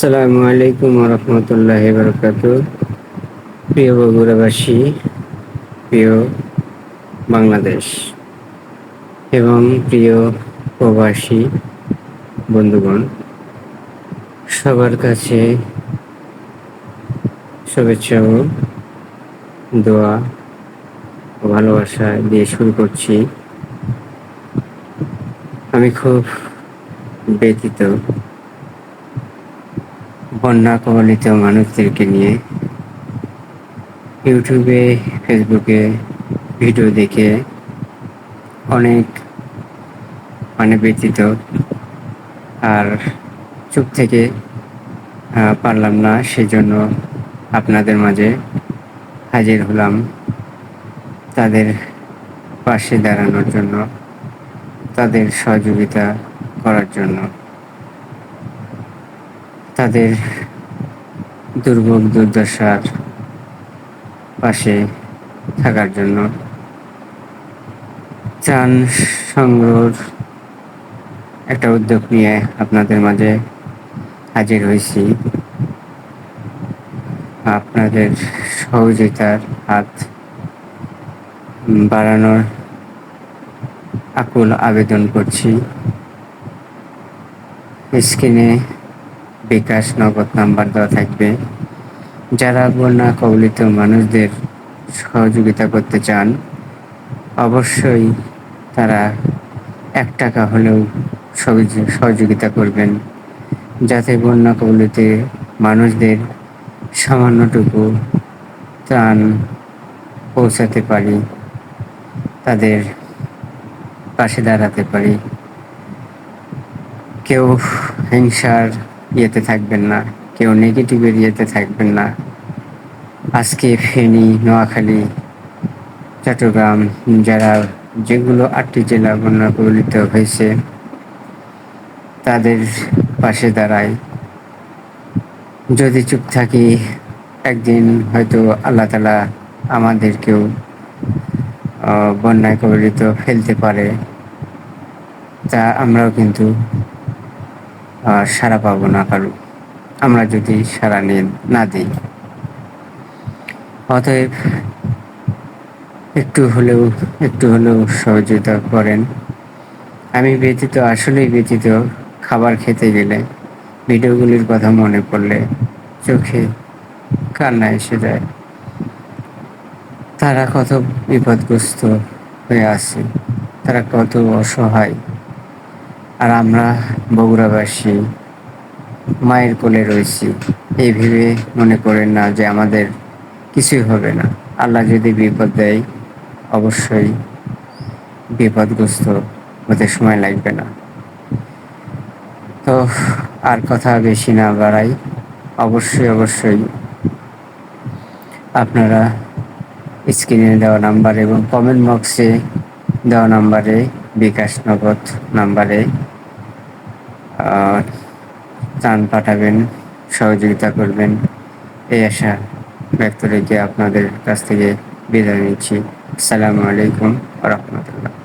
আসসালামু আলাইকুম রহমতুল্লাহ বরকাত প্রিয় বগুড়াবাসী, প্রিয় বাংলাদেশ এবং প্রিয় প্রবাসী বন্ধুগণ, সবার কাছে শুভেচ্ছা ও দোয়া ও ভালোবাসা দিয়ে শুরু করছি। আমি খুব ব্যতীত বন্যা কবলিত মানুষদেরকে নিয়ে ইউটিউবে, ফেসবুকে ভিডিও দেখে অনেক মানে ব্যতীত আর চুপ থেকে পারলাম না, সেজন্য আপনাদের মাঝে হাজির হলাম তাদের পাশে দাঁড়ানোর জন্য, তাদের সহযোগিতা করার জন্য। তাদের দুর্ভোগ দুর্দশার পাশে থাকার জন্য ত্রাণ সংগ্রহ একটা উদ্যোগ নিয়ে আপনাদের মাঝে হাজির হয়েছি। আপনাদের সহযোগিতার হাত বাড়ানোর আকুল আবেদন করছি। স্ক্রিনে বিকাশ নগদ নাম্বার দেওয়া থাকবে। যারা বন্যা কবলিত মানুষদের সহযোগিতা করতে চান, অবশ্যই তারা এক টাকা হলেও সহযোগিতা করবেন, যাতে বন্যা কবলিত মানুষদের সামান্যটুকু ত্রাণ পৌঁছাতে পারি, তাদের পাশে দাঁড়াতে পারি। কেউ হিংসার ইয়েতে থাকবেন না, কেউ নেগেটিভের ইয়েতে থাকবেন না। আজকে ফেনী, নোয়াখালী, চট্টগ্রাম, যারা যেগুলো আটটি জেলা বন্যা কবলিত হয়েছে, তাদের পাশে দাঁড়ায় যদি চুপ থাকি, একদিন হয়তো আল্লাহ তালা আমাদেরকেও বন্যায় কবলিত ফেলতে পারে। তা আমরাও কিন্তু সারা পাবো না কারও আমরা যদি সারা নিয়ে না দিই। অতএব একটু হলেও একটু হলেও সহযোগিতা করেন। আমি ব্যতীত, আসলেই ব্যতীত খাবার খেতে গেলে ভিডিওগুলির কথা মনে পড়লে চোখে কান্না এসে যায়। তারা কত বিপদগ্রস্ত হয়ে আছে, তারা কত অসহায়। আর আমরা বগুড়াবাসী মায়ের কোলে রয়েছি। এই ভেবে মনে করেন না যে আমাদের কিছুই হবে না। আল্লাহ যদি বিপদ দেয়, অবশ্যই বিপদগ্রস্ত হতে সময় লাগবে না। তো আর কথা বেশি না বাড়াই। অবশ্যই অবশ্যই আপনারা স্ক্রিনে দেওয়া নাম্বার এবং কমেন্ট বক্সে দেওয়া নাম্বারে বিকাশ নগদ নাম্বারে ত্রাণ পাঠাবেন, সহযোগিতা করবেন। এই আশা ব্যক্ত রেখে আপনাদের কাছ থেকে বিদায় নিচ্ছি। আসসালামু আলাইকুম রহমতুল্লাহ।